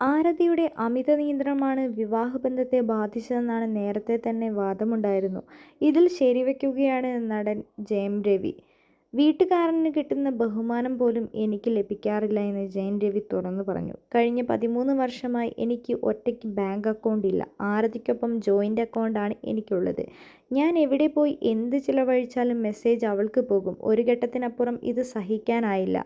ആരതിയുടെ അമിത നിയന്ത്രണമാണ് വിവാഹബന്ധത്തെ ബാധിച്ചതെന്നാണ് നേരത്തെ തന്നെ വാദമുണ്ടായിരുന്നു. ഇതിൽ ശരിവയ്ക്കുകയാണ് നടൻ ജയം രവി. വീട്ടുകാരന് കിട്ടുന്ന ബഹുമാനം പോലും എനിക്ക് ലഭിക്കാറില്ല എന്ന് ജയൻ രവി തുറന്നു പറഞ്ഞു. കഴിഞ്ഞ പതിമൂന്ന് വർഷമായി എനിക്ക് ഒറ്റയ്ക്ക് ബാങ്ക് അക്കൗണ്ട് ഇല്ല. ആരതിക്കൊപ്പം ജോയിന്റ് അക്കൗണ്ടാണ് എനിക്കുള്ളത്. ഞാൻ എവിടെ പോയി എന്ത് ചിലവഴിച്ചാലും മെസ്സേജ് അവൾക്ക് പോകും. ഒരു ഘട്ടത്തിനപ്പുറം ഇത് സഹിക്കാനായില്ല.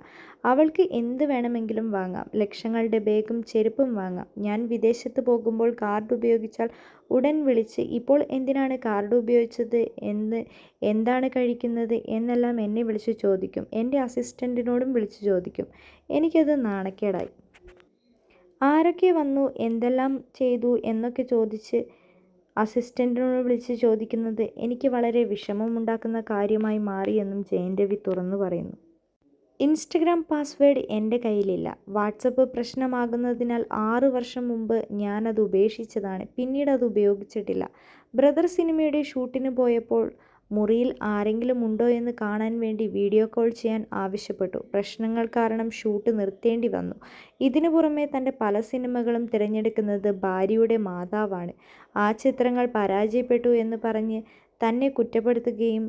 അവൾക്ക് എന്ത് വേണമെങ്കിലും വാങ്ങാം. ലക്ഷങ്ങളുടെ ബാഗും ചെരുപ്പും വാങ്ങാം. ഞാൻ വിദേശത്ത് പോകുമ്പോൾ കാർഡ് ഉപയോഗിച്ചാൽ ഉടൻ വിളിച്ച് ഇപ്പോൾ എന്തിനാണ് കാർഡ് ഉപയോഗിച്ചത്, എന്ന് എന്താണ് കഴിക്കുന്നത് എന്നെല്ലാം എന്നെ വിളിച്ചു ചോദിക്കും. എന്റെ അസിസ്റ്റന്റിനോടും വിളിച്ച് ചോദിക്കും. എനിക്കത് നാണക്കേടായി. ആരൊക്കെ വന്നു, എന്തെല്ലാം ചെയ്തു എന്നൊക്കെ ചോദിച്ച് അസിസ്റ്റന്റിനോട് വിളിച്ച് ചോദിക്കുന്നത് എനിക്ക് വളരെ വിഷമമുണ്ടാക്കുന്ന കാര്യമായി മാറിയെന്നും ജയൻ രവി തുറന്നു പറയുന്നു. ഇൻസ്റ്റഗ്രാം പാസ്വേഡ് എന്റെ കയ്യിലില്ല. വാട്സപ്പ് പ്രശ്നമാകുന്നതിനാൽ ആറു വർഷം മുമ്പ് ഞാനത് ഉപേക്ഷിച്ചതാണ്. പിന്നീട് അത് ഉപയോഗിച്ചിട്ടില്ല. ബ്രദർ സിനിമയുടെ ഷൂട്ടിന് പോയപ്പോൾ മുറിയിൽ ആരെങ്കിലും ഉണ്ടോ എന്ന് കാണാൻ വേണ്ടി വീഡിയോ കോൾ ചെയ്യാൻ ആവശ്യപ്പെട്ടു. പ്രശ്നങ്ങൾ കാരണം ഷൂട്ട് നിർത്തേണ്ടി വന്നു. ഇതിനു പുറമെ തന്റെ പല സിനിമകളും തിരഞ്ഞെടുക്കുന്നത് ഭാര്യയുടെ മാതാവാണ്. ആ ചിത്രങ്ങൾ പരാജയപ്പെട്ടു എന്ന് പറഞ്ഞ് തന്നെ കുറ്റപ്പെടുത്തുകയും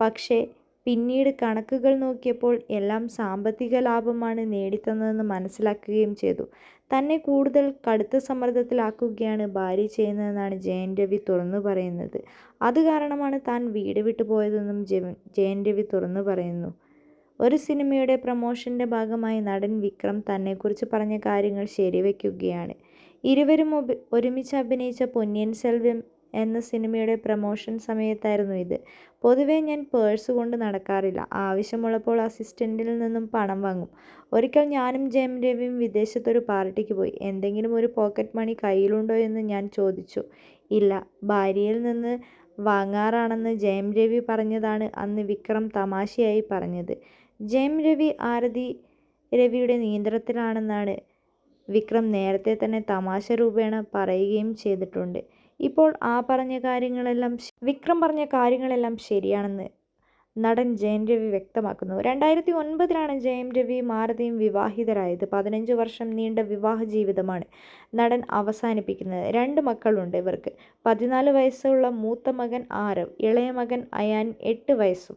പക്ഷേ പിന്നീട് കണക്കുകൾ നോക്കിയപ്പോൾ എല്ലാം സാമ്പത്തിക ലാഭമാണ് നേടിത്തന്നതെന്ന് മനസ്സിലാക്കുകയും ചെയ്തു. തന്നെ കൂടുതൽ കടുത്ത സമ്മർദ്ദത്തിലാക്കുകയാണ് ഭാര്യ ചെയ്യുന്നതെന്നാണ് ജയൻ രവി തുറന്നു പറയുന്നത്. അത് കാരണമാണ് താൻ വീട് വിട്ടു പോയതെന്നും ജയൻ രവി തുറന്നു പറയുന്നു. ഒരു സിനിമയുടെ പ്രമോഷന്റെ ഭാഗമായി നടൻ വിക്രം തന്നെക്കുറിച്ച് പറഞ്ഞ കാര്യങ്ങൾ ശരിവെക്കുകയാണ് ഇരുവരും ഒരുമിച്ച് അഭിനയിച്ച പൊന്നിയൻ സെൽവൻ എന്ന സിനിമയുടെ പ്രമോഷൻ സമയത്തായിരുന്നു ഇത്. പൊതുവേ ഞാൻ പേഴ്സ് കൊണ്ട് നടക്കാറില്ല. ആവശ്യമുള്ളപ്പോൾ അസിസ്റ്റന്റിൽ നിന്നും പണം വാങ്ങും. ഒരിക്കൽ ഞാനും ജയം രവിയും വിദേശത്തൊരു പാർട്ടിക്ക് പോയി. എന്തെങ്കിലും ഒരു പോക്കറ്റ് മണി കയ്യിലുണ്ടോ എന്ന് ഞാൻ ചോദിച്ചു. ഇല്ല, ഭാര്യയിൽ നിന്ന് വാങ്ങാറാണെന്ന് ജയം രവി പറഞ്ഞതാണ് അന്ന് വിക്രം തമാശയായി പറഞ്ഞത്. ജയം രവി ആരതി രവിയുടെ നിയന്ത്രണത്തിലാണെന്നാണ് വിക്രം നേരത്തെ തന്നെ തമാശ രൂപേണ പറയുകയും ചെയ്തിട്ടുണ്ട്. ഇപ്പോൾ ആ പറഞ്ഞ കാര്യങ്ങളെല്ലാം വിക്രം പറഞ്ഞ കാര്യങ്ങളെല്ലാം ശരിയാണെന്ന് നടൻ ജയൻ രവി വ്യക്തമാക്കുന്നു. രണ്ടായിരത്തി ഒൻപതിലാണ് ജയൻ രവി മാരതിയും വിവാഹിതരായത്. പതിനഞ്ച് വർഷം നീണ്ട വിവാഹ ജീവിതമാണ് നടൻ അവസാനിപ്പിക്കുന്നത്. രണ്ട് മക്കളുണ്ട് ഇവർക്ക്. പതിനാല് വയസ്സുള്ള മൂത്ത മകൻ ആരവ്, ഇളയ മകൻ അയാൻ എട്ട് വയസ്സും.